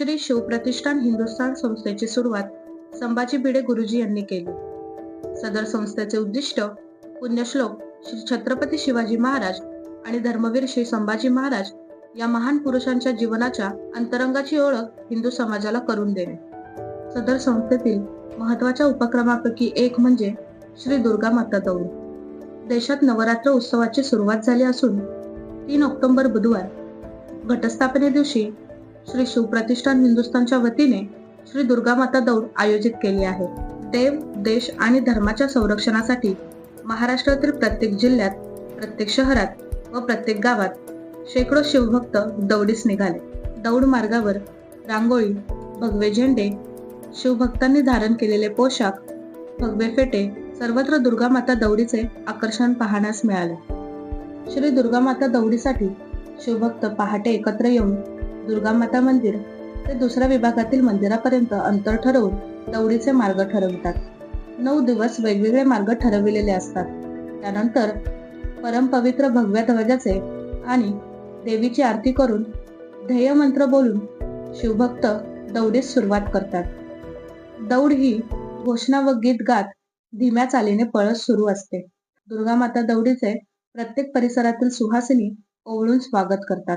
श्री शिवप्रतिष्ठान हिंदुस्थान संस्थेची सुरुवात संभाजी भिडे गुरुजी यांनी केली. सदर संस्थेचे उद्दिष्ट पुण्यश्लोक श्री छत्रपती शिवाजी महाराज आणि धर्मवीर श्री संभाजी महाराज या महान पुरुषांच्या जीवनाच्या अंतरंगाची ओळख हिंदू समाजाला करून देणे. सदर संस्थेतील महत्त्वाच्या उपक्रमापैकी एक म्हणजे श्री दुर्गा माता दौड देशात नवरात्र उत्सवाची सुरुवात झाली असून तीन ऑक्टोबर बुधवार घटस्थापने दिवशी श्री शिवप्रतिष्ठान हिंदुस्थानच्या वतीने श्री दुर्गा माता दौड आयोजित केली आहे. देव देश आणि धर्माच्या संरक्षणासाठी महाराष्ट्रातील प्रत्येक जिल्ह्यात प्रत्येक शहरात व प्रत्येक गावात शेकडो शिवभक्त दौडीस निघाले. दौड मार्गावर रांगोळी भगवे झेंडे शिवभक्तांनी धारण केलेले पोशाख भगवे फेटे सर्वत्र दुर्गा माता दौडीचे आकर्षण पाहण्यास मिळाले. श्री दुर्गा माता दौडीसाठी शिवभक्त पहाटे एकत्र येऊन दुर्गा माता मंदिर ते दुसऱ्या विभागातील मंदिरापर्यंत अंतर ठरवून दौडीचे मार्ग ठरवितात. नऊ दिवस वेगवेगळे मार्ग ठरविलेले असतात. त्यानंतर परमपवित्र भगव्या ध्वजाचे आणि देवीची आरती करून ध्येय मंत्र बोलून शिवभक्त दौडीस सुरुवात करतात. दौड ही घोषणा व गीत गात धीम्या चालीने पळत सुरू असते. दुर्गा माता दौडीचे प्रत्येक परिसरातील सुहासिनी ओवळून स्वागत करतात.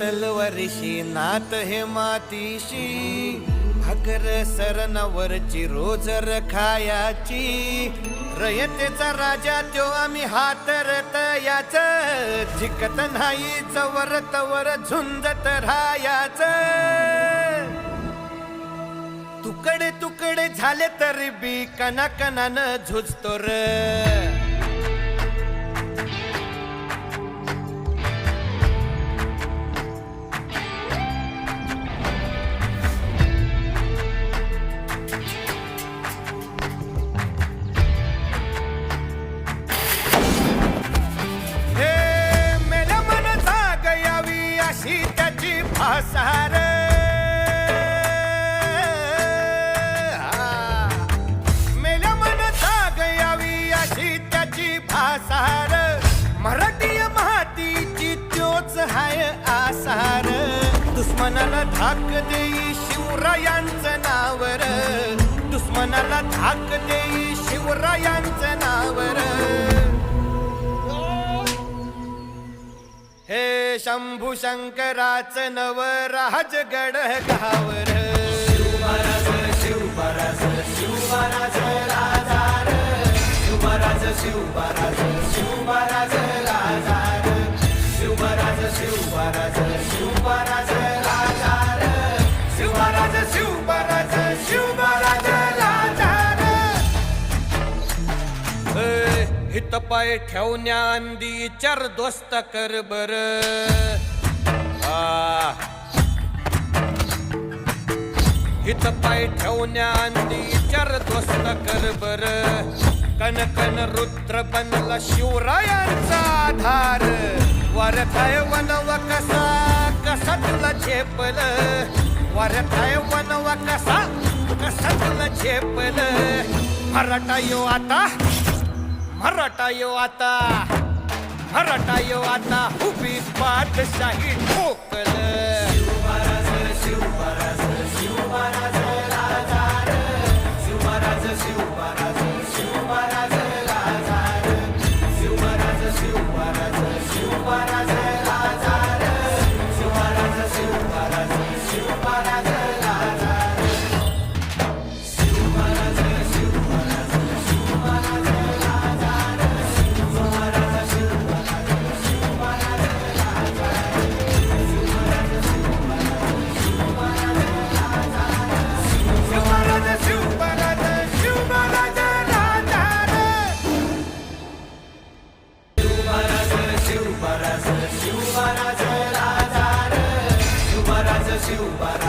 तलवारीशी नात हे मातीशी. भाकर सरनवरची रोज रखायाची. रयतेचा राजा त्यो आम्ही हातरत याच. जिकत नाही चवर तवर झुंजत राहायाच. तुकडे तुकडे झाले तरी बी कना झुजतो र. दुश्मनाला धाक देई शिवरायांचं नावर. दुश्मनाला धाक देई शिवरायांचं नावर. हे शंभू शंकराच नव राजगड गावर. शिवराज ए, हित पाय ठेवण्या अंदी चार दोस्त कर बर. हित पाय ठेवण्या अंदी चार दोस्त कर बर. कन कन रुद्र बनला शिवरायांचा आधार. वरथाय वनव कसा कसा तुला झेपल. वरथाय वनव कसा कसा तुला झेपल. मराठा यो आता मराठा यो आता मराठा यो आता उभी पाठशाही ठोक. you, but